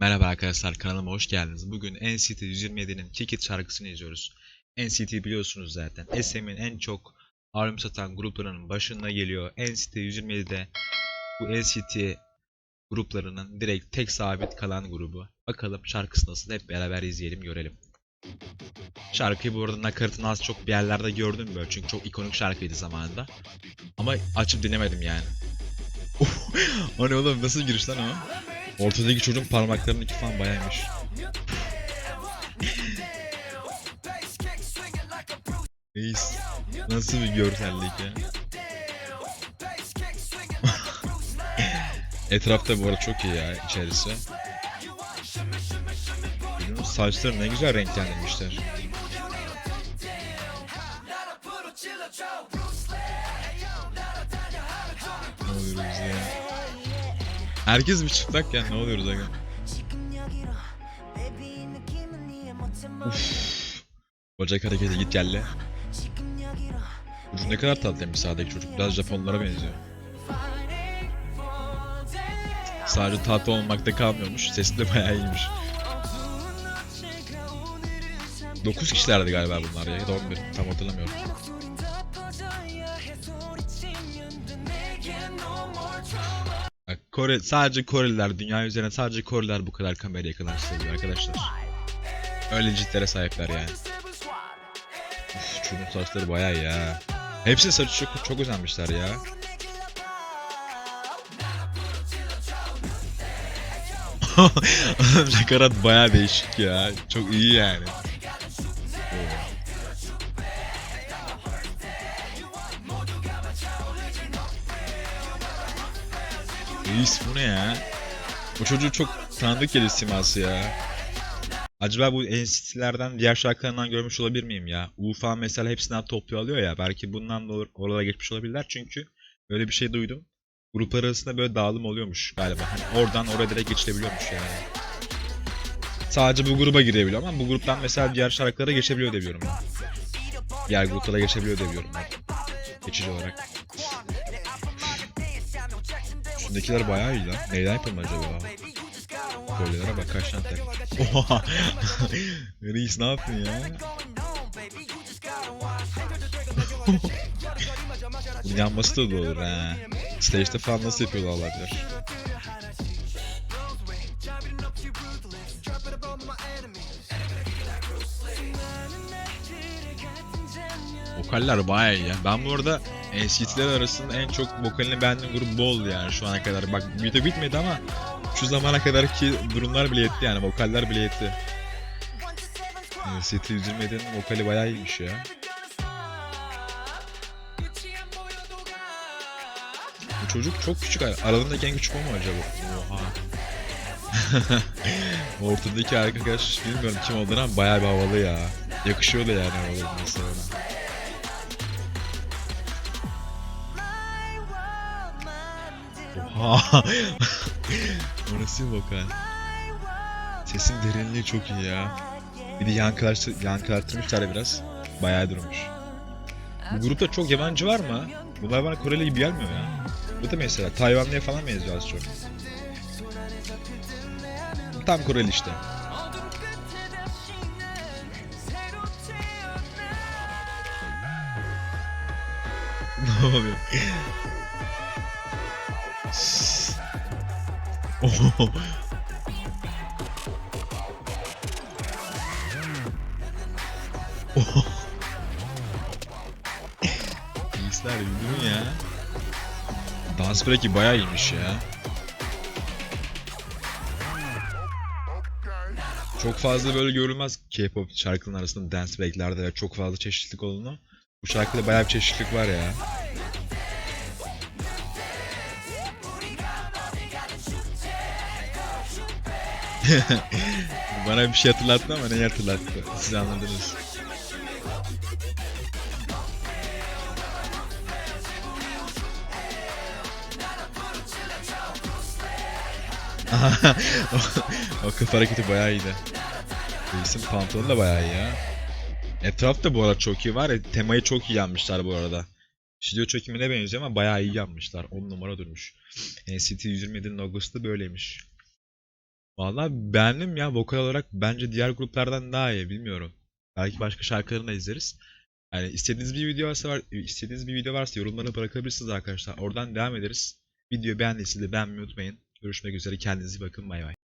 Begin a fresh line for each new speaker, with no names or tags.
Merhaba arkadaşlar kanalıma hoş geldiniz. Bugün NCT 127'nin Kick şarkısını izliyoruz. NCT biliyorsunuz zaten SM'in en çok albüm satan gruplarının başında geliyor. NCT 127'de bu NCT gruplarının direkt tek sabit kalan grubu. Bakalım şarkısı nasıl hep beraber izleyelim görelim. Şarkıyı bu arada nakaratını az çok bir yerlerde gördüm böyle çünkü çok ikonik şarkıydı zamanında. Ama açıp dinlemedim yani. o ne oğlum nasıl giriş lan o? Ortadaki çocuğun parmaklarının iki falan bayaymış. Reis. Nasıl bir görsellik ya. Etrafta bu arada çok iyi ya içerisi. Saçları ne güzel renklendirmişler. Ne oluyoruz ya? Herkes bir çıplak ya ne oluyoruz aga? Uf. Bacak hareketi git gelle. Çocuk ne kadar tatlıymış sağdaki çocuk. Biraz Japonlara benziyor. Sadece tatlı olmakta kalmıyormuş. Sesi de bayağı iyiymiş. 9 kişilerdi galiba bunlar ya. Ya da 11. Tam hatırlamıyorum. Kore, sadece Koreliler, dünya üzerine sadece Koreliler bu kadar kamerayı kadar seviyor arkadaşlar. Öyle ciddilere sahipler yani. Uf, çocuğun saçları bayağı ya. Hepsi saçı çok, çok özenmişler ya. Nakarat bayağı değişik ya. Çok iyi yani. Reis bu ne ya? Bu çocuğu çok tanıdık gelir siması ya. Acaba bu NCT'lerden diğer şarkılarından görmüş olabilir miyim ya? Ufa mesela hepsinden topluyor alıyor ya. Belki bundan da or- oralara geçmiş olabilirler çünkü öyle bir şey duydum. Gruplar arasında böyle dağılım oluyormuş galiba. Hani oradan oraya direkt geçilebiliyormuş yani. Sadece bu gruba girebiliyor ama bu gruptan mesela diğer şarkılara geçebiliyor diye. Diğer gruplara geçebiliyor diye. Geçici olarak. Şundakiler bayağı iyi lan. Neyden yapılma acaba? Kolyelere bak kaç tane. Oha! Reis ne yaptın ya? Bunun yanması da olur ha. Stage'de falan nasıl yapıyorlar Allah bilir. Vokaller bayağı iyi ya. Ben bu arada NCT'ler arasında en çok vokalini beğendiğim grup bu oldu yani şu ana kadar. Bak video bitmedi ama şu zamana kadarki durumlar bile yetti yani vokaller bile yetti. NCT 127'nin vokali bayağı iyiymiş ya. Bu çocuk çok küçük. Aralarındaki en küçük o mu acaba? Oha. Ortadaki arkadaş bilmiyorum kim olduğunu ama bayağı bir havalı ya. Yakışıyor da yani havalı mesela Oha. o nasıl bir vokal? Sesin derinliği çok iyi ya. Bir de yankılaştı, yankılattırmışlar biraz. Bayağı durmuş. Bu grupta çok yabancı var mı? Bunlar bana Koreli gibi gelmiyor ya. Bu da mesela Tayvanlıya falan benziyor az çok. Tam Koreli işte. ne oluyor? Oho. Oho. Mü ya? Dans break'i bayağı iyiymiş ya. Çok fazla böyle görülmez K-pop şarkıların arasında dance break'lerde ve çok fazla çeşitlilik olduğunu. Bu şarkıda bayağı bir çeşitlilik var ya. Bana bir şey hatırlattı ama neyi hatırlattı? Siz anladınız. o, o kafa hareketi bayağı iyiydi. Reis'in pantolonu da bayağı iyi ya. Etraf da bu arada çok iyi var ya temayı çok iyi yapmışlar bu arada. Stüdyo çekimine benziyor ama bayağı iyi yapmışlar. 10 numara durmuş. NCT 127'nin logosu da böyleymiş. Vallahi beğendim ya vokal olarak bence diğer gruplardan daha iyi bilmiyorum. Belki başka şarkılarını da izleriz. Yani istediğiniz bir video varsa var, istediğiniz bir video varsa yorumlara bırakabilirsiniz arkadaşlar. Oradan devam ederiz. Videoyu beğendiyseniz de beğenmeyi unutmayın. Görüşmek üzere kendinize iyi bakın bay bay.